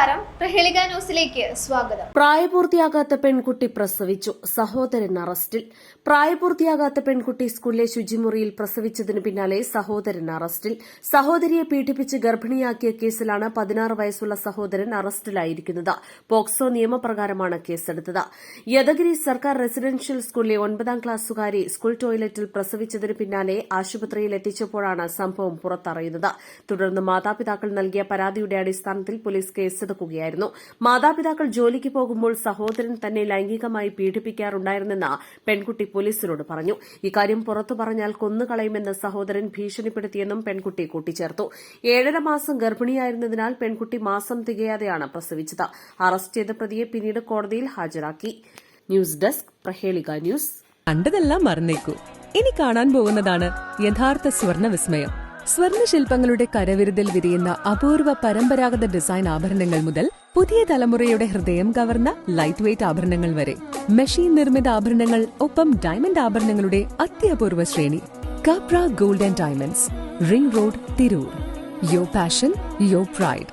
നമസ്കാരം. ന്യൂസിലേക്ക് സ്വാഗതം. പ്രായപൂർത്തിയാകാത്ത പെൺകുട്ടി പ്രസവിച്ചു. സഹോദരൻ അറസ്റ്റിൽ. പ്രായപൂർത്തിയാകാത്ത പെൺകുട്ടി സ്കൂളിലെ ശുചിമുറിയിൽ പ്രസവിച്ചതിന് പിന്നാലെ സഹോദരൻ അറസ്റ്റിൽ. സഹോദരിയെ പീഡിപ്പിച്ച് ഗർഭിണിയാക്കിയ കേസിലാണ് പതിനാറ് വയസ്സുള്ള സഹോദരൻ അറസ്റ്റിലായിരിക്കുന്നത്. പോക്സോ നിയമപ്രകാരമാണ് കേസെടുത്തത്. യദഗിരി സർക്കാർ റെസിഡൻഷ്യൽ സ്കൂളിലെ ഒൻപതാം ക്ലാസ്സുകാരി സ്കൂൾ ടോയ്ലറ്റിൽ പ്രസവിച്ചതിന് പിന്നാലെ ആശുപത്രിയിൽ എത്തിച്ചപ്പോഴാണ് സംഭവം പുറത്തറിയുന്നത്. തുടർന്ന് മാതാപിതാക്കൾ നൽകിയ പരാതിയുടെ അടിസ്ഥാനത്തിൽ പോലീസ് കേസെടുക്കുകയായിരുന്നു മാതാപിതാക്കൾ ജോലിക്ക് പോകുമ്പോൾ സഹോദരൻ തന്നെ ലൈംഗികമായി പീഡിപ്പിക്കാറുണ്ടായിരുന്നെന്ന് പെൺകുട്ടി പോലീസിനോട് പറഞ്ഞു. ഇക്കാര്യം പുറത്തു പറഞ്ഞാൽ കൊന്നുകളയുമെന്ന് സഹോദരൻ ഭീഷണിപ്പെടുത്തിയെന്നും പെൺകുട്ടി കൂട്ടിച്ചേർത്തു. ഏഴര മാസം ഗർഭിണിയായിരുന്നതിനാൽ പെൺകുട്ടി മാസം തികയാതെയാണ് പ്രസവിച്ചത്. അറസ്റ്റ് ചെയ്ത പ്രതിയെ പിന്നീട് കോടതിയിൽ ഹാജരാക്കി. News desk Prahelika news. കണ്ടതെല്ലാം മറന്നേക്കൂ. ഇനി കാണാൻ പോകുന്നതാണ് യഥാർത്ഥ സ്വർണ വിസ്മയം സ്വർണ ശില്പങ്ങളുടെ കരവിരുതിൽ വിരിയുന്ന അപൂർവ പരമ്പരാഗത ഡിസൈൻ ആഭരണങ്ങൾ മുതൽ പുതിയ തലമുറയുടെ ഹൃദയം കവർന്ന ലൈറ്റ് വെയ്റ്റ് ആഭരണങ്ങൾ വരെ. മെഷീൻ നിർമ്മിത ആഭരണങ്ങൾ ഒപ്പം ഡയമണ്ട് ആഭരണങ്ങളുടെ അത്യപൂർവ ശ്രേണി. Kapra gold and diamonds ring road Tirur യോ പാഷൻ യോ പ്രൈഡ്